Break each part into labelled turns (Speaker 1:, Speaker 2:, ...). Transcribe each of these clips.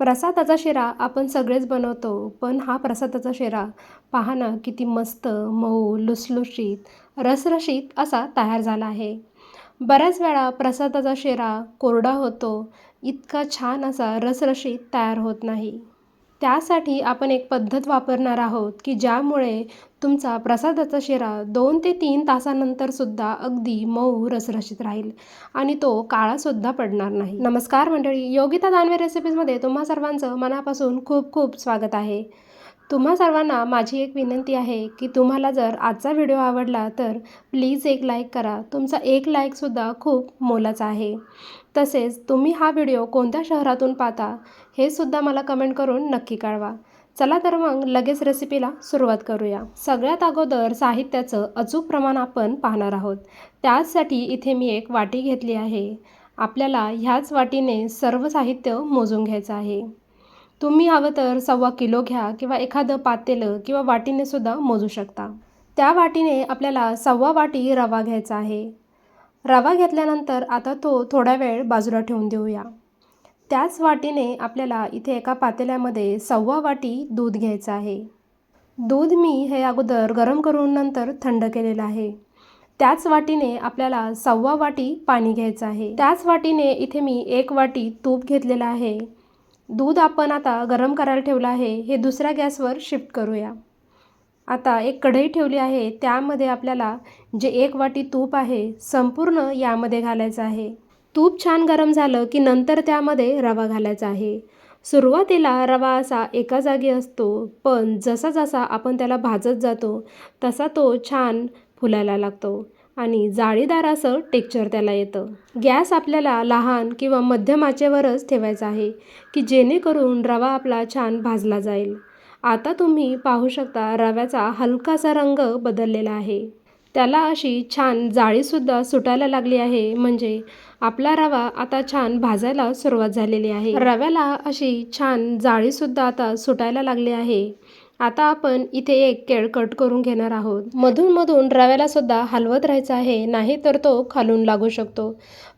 Speaker 1: प्रसादाचा शिरा आपण सगळेच बनवतो पण हा प्रसादाचा शिरा पहा ना किती मस्त मऊ लुसलुशीत रसरशीत असा तयार झाला आहे. बऱ्याच वेळा प्रसादाचा शिरा कोरडा होतो इतका छान असा रसरशीत तयार होत नाही. त्यासाठी आपण एक पद्धत वापरणार आहोत की ज्यामुळे तुमचा प्रसादाचा शिरा दोन ते तीन तासानंतरसुद्धा अगदी मऊ रसरशीत राहील आणि तो काळासुद्धा पडणार नाही. नमस्कार मंडळी योगिता दानवे रेसिपीजमध्ये तुम्हा सर्वांचं मनापासून खूप खूप स्वागत आहे. तुम्हा सर्वांना माझी एक विनंती आहे की तुम्हाला जर आजचा व्हिडिओ आवडला तर प्लीज एक लाईक करा. तुमचा एक लाईकसुद्धा खूप मोलाचा आहे. तसेच तुम्ही हा व्हिडिओ कोणत्या शहरातून पाहता हे सुद्धा मला कमेंट करून नक्की कळवा. चला तर मग लगेच रेसिपीला सुरुवात करूया. सगळ्यात अगोदर साहित्याचं अचूक प्रमाण आपण पाहणार आहोत. त्याचसाठी इथे मी एक वाटी घेतली आहे. आपल्याला ह्याच वाटीने सर्व साहित्य मोजून घ्यायचं आहे. तुम्ही हवं तर सव्वा किलो घ्या किंवा एखादं पातेलं किंवा वाटीने सुद्धा मोजू शकता. त्या वाटीने आपल्याला सव्वा वाटी रवा घ्यायचा आहे. रवा घेतल्यानंतर आता तो थोडा वेळ बाजूला ठेवून देऊया. त्याच वाटीने आपल्याला इथे एका पातेल्यामध्ये सव्वा वाटी दूध घ्यायचं आहे. दूध मी हे अगोदर गरम करून नंतर थंड केलेलं आहे. त्याच वाटीने आपल्याला सव्वा वाटी पाणी घ्यायचं आहे. त्याच वाटीने इथे मी एक वाटी तूप घेतलेलं आहे. दूध आपण आता गरम करायला ठेवलं आहे हे दुसऱ्या गॅसवर शिफ्ट करूया. आता एक कढई ठेवली आहे त्यामध्ये आपल्याला जे एक वाटी तूप आहे संपूर्ण यामध्ये घालायचं आहे. तूप छान गरम झालं की नंतर त्यामध्ये रवा घालायचा आहे. सुरुवातीला रवा असा एका जागी असतो पण जसा जसा आपण त्याला भाजत जातो तसा तो छान फुलायला लागतो. आणि जाळीदार असं टेक्चर त्याला येतं. गॅस आपल्याला लहान किंवा मध्यम आचेवरच ठेवायचा आहे की जेणेकरून रवा आपला छान भाजला जाईल. आता तुम्ही पाहू शकता रव्याचा हलकासा रंग बदललेला आहे. त्याला अशी छान जाळीसुद्धा सुटायला लागली आहे म्हणजे आपला रवा आता छान भाजायला सुरुवात झालेली आहे. रव्याला अशी छान जाळीसुद्धा आता सुटायला लागली आहे. आता आपण इथे एक केळ कट करून घेणार आहोत. मधून मधून रव्याला सुद्धा हलवत राहायचं आहे नाही तर तो खालून लागू शकतो.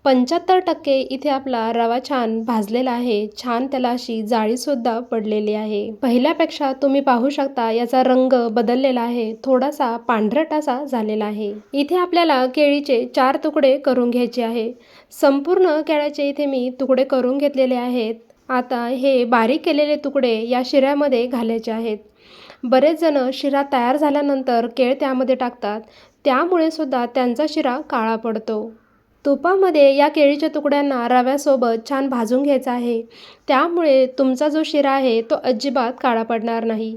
Speaker 1: पंच्याहत्तर टक्के इथे आपला रवा छान भाजलेला आहे छान त्याला अशी जाळीसुद्धा पडलेली आहे. पहिल्यापेक्षा तुम्ही पाहू शकता याचा रंग बदललेला आहे थोडासा पांढरट असा झालेला आहे. इथे आपल्याला केळीचे चार तुकडे करून घ्यायचे आहे. संपूर्ण केळ्याचे इथे मी तुकडे करून घेतलेले आहेत. आता हे बारीक केलेले तुकडे या शिऱ्यामध्ये घालायचे आहेत. बरेच जण शिरा तयार झाल्यानंतर केळ त्यामध्ये टाकतात. त्यामुळे सुद्धा त्यांचा शिरा काळा पडतो. तुपामध्ये या केळीच्या तुकड्यांना रव्यासोबत छान भाजून घ्यायचा आहे. त्यामुळे तुमचा जो शिरा आहे तो अजिबात काळा पडणार नाही.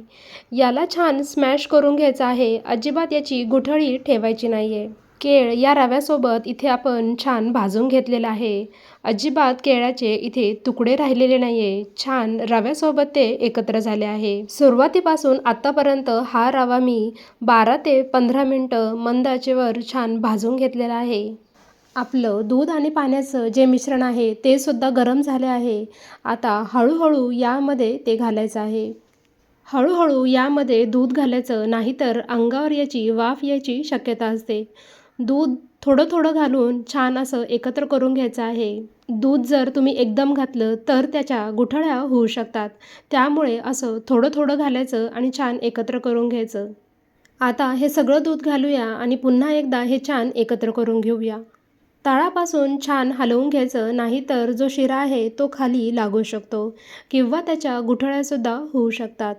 Speaker 1: याला छान स्मॅश करून घ्यायचा आहे. अजिबात याची गुठळी ठेवायची नाही आहे केळ या रव्यासोबत इथे आपण छान भाजून घेतलेलं आहे. अजिबात केळ्याचे इथे तुकडे राहिलेले नाही आहे छान रव्यासोबत ते एकत्र झाले आहे. सुरुवातीपासून आत्तापर्यंत हा रवा मी बारा ते पंधरा मिनटं मंद आचेवर छान भाजून घेतलेला आहे. आपलं दूध आणि पाण्याचं जे मिश्रण आहे ते सुद्धा गरम झाले आहे. आता हळूहळू यामध्ये ते घालायचं आहे. हळूहळू यामध्ये दूध घालायचं नाहीतर अंगावर याची वाफ यायची शक्यता असते. दूध थोडं थोडं घालून छान असं एकत्र करून घ्यायचं आहे. दूध जर तुम्ही एकदम घातलं तर त्याच्या गुठळ्या होऊ शकतात. त्यामुळे असं थोडं थोडं घालायचं आणि छान एकत्र करून घ्यायचं. आता हे सगळं दूध घालूया आणि पुन्हा एकदा हे छान एकत्र करून घेऊया. तळापासून छान हलवून घ्यायचं नाहीतर जो शिरा आहे तो खाली लागू शकतो किंवा त्याच्या गुठळ्यासुद्धा होऊ शकतात.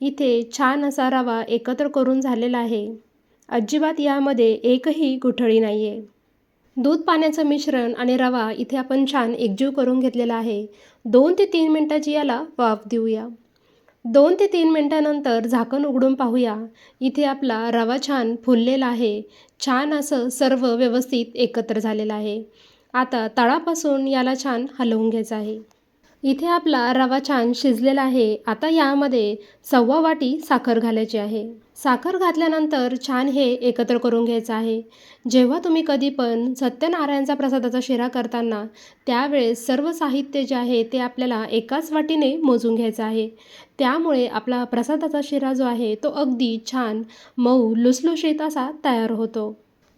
Speaker 1: इथे छान असा रवा एकत्र करून झालेला आहे. अजिबात यामध्ये एकही गुठळी नाही आहे दूध पाण्याचं मिश्रण आणि रवा इथे आपण छान एकजीव करून घेतलेला आहे. दोन ते तीन मिनटाची याला वाफ देऊया. दोन ते तीन मिनटानंतर झाकण उघडून पाहूया. इथे आपला रवा छान फुललेला आहे. छान असं सर्व व्यवस्थित एकत्र झालेलं आहे. आता तळापासून याला छान हलवून घ्यायचं आहे. इथे आपला रवा छान शिजलेला आहे. आता यामध्ये सव्वा वाटी साखर घालायची आहे. साखर घातल्यानंतर छान हे एकत्र करून घ्यायचं आहे. जेव्हा तुम्ही कधी पण सत्यनारायणचा प्रसादाचा शिरा करताना त्यावेळेस सर्व साहित्य जे आहे ते आपल्याला एकाच वाटीने मोजून घ्यायचं आहे. त्यामुळे आपला प्रसादाचा शिरा जो आहे तो अगदी छान मऊ लुसलुशीत असा तयार होतो.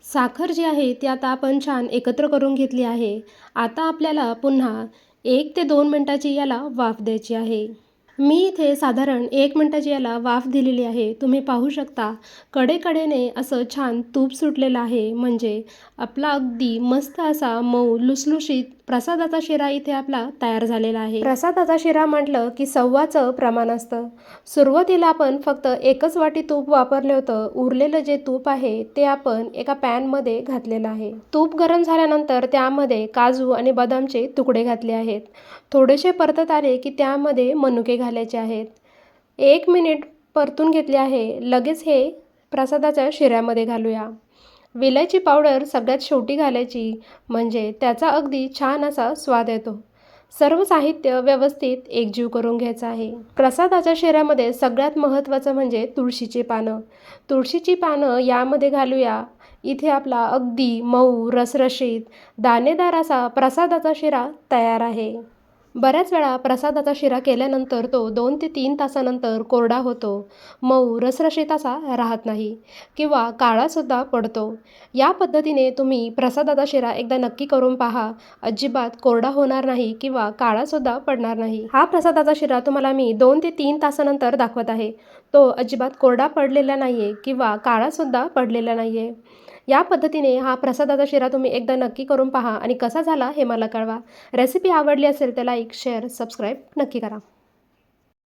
Speaker 1: साखर जी आहे ती आता आपण छान एकत्र करून घेतली आहे. आता आपल्याला पुन्हा एक ते दोन मिनटाची याला वाफ द्यायची आहे. मी इथे साधारण एक मिनटाची याला वाफ दिलेली आहे. तुम्ही पाहू शकता कडेकडेने असं छान तूप सुटलेलं आहे. म्हणजे आपला अगदी मस्त असा मऊ लुसलुशीत प्रसादाचा शिरा इथे आपला तयार झालेला आहे. प्रसादाचा शिरा म्हटलं की सव्वाचं प्रमाण असतं. सुरुवातीला आपण फक्त एकच वाटी तूप वापरले होतं. उरलेलं जे तूप आहे ते आपण एका पॅनमध्ये घातलेलं आहे. तूप गरम झाल्यानंतर त्यामध्ये काजू आणि बदामचे तुकडे घातले आहेत. थोडेसे परतत आले की त्यामध्ये मनुके घालायचे आहेत. एक मिनिट परतून घेतले आहे. लगेच हे प्रसादाच्या शिऱ्यामध्ये घालूया. विलायची पावडर सगळ्यात शेवटी घालायची म्हणजे त्याचा अगदी छान असा स्वाद येतो. सर्व साहित्य व्यवस्थित एकजीव करून घ्यायचं आहे. प्रसादाच्या शिऱ्यामध्ये सगळ्यात महत्त्वाचं म्हणजे तुळशीची पानं. तुळशीची पानं यामध्ये घालूया. इथे आपला अगदी मऊ रसरशीत दाणेदार असा प्रसादाचा शिरा तयार आहे. बऱ्याच वेळा प्रसादाचा शिरा केल्यानंतर तो दोन ते तीन तासानंतर कोरडा होतो. मऊ रसरशीत असा राहत नाही किंवा काळासुद्धा पडतो. या पद्धतीने तुम्ही प्रसादाचा शिरा एकदा नक्की करून पहा. अजिबात कोरडा होणार नाही किंवा काळासुद्धा पडणार नाही. हा प्रसादाचा शिरा तुम्हाला मी दोन ते तीन तासानंतर दाखवत आहे. तो अजिबात कोरडा पडलेला नाही आहे किंवा काळासुद्धा पडलेला नाही आहे या पद्धतीने हा प्रसादाचा शिरा तुम्ही एकदा नक्की करून पहा आणि कसा झाला हे मला कळवा. रेसिपी आवडली असेल तर लाईक शेअर सबस्क्राईब नक्की करा.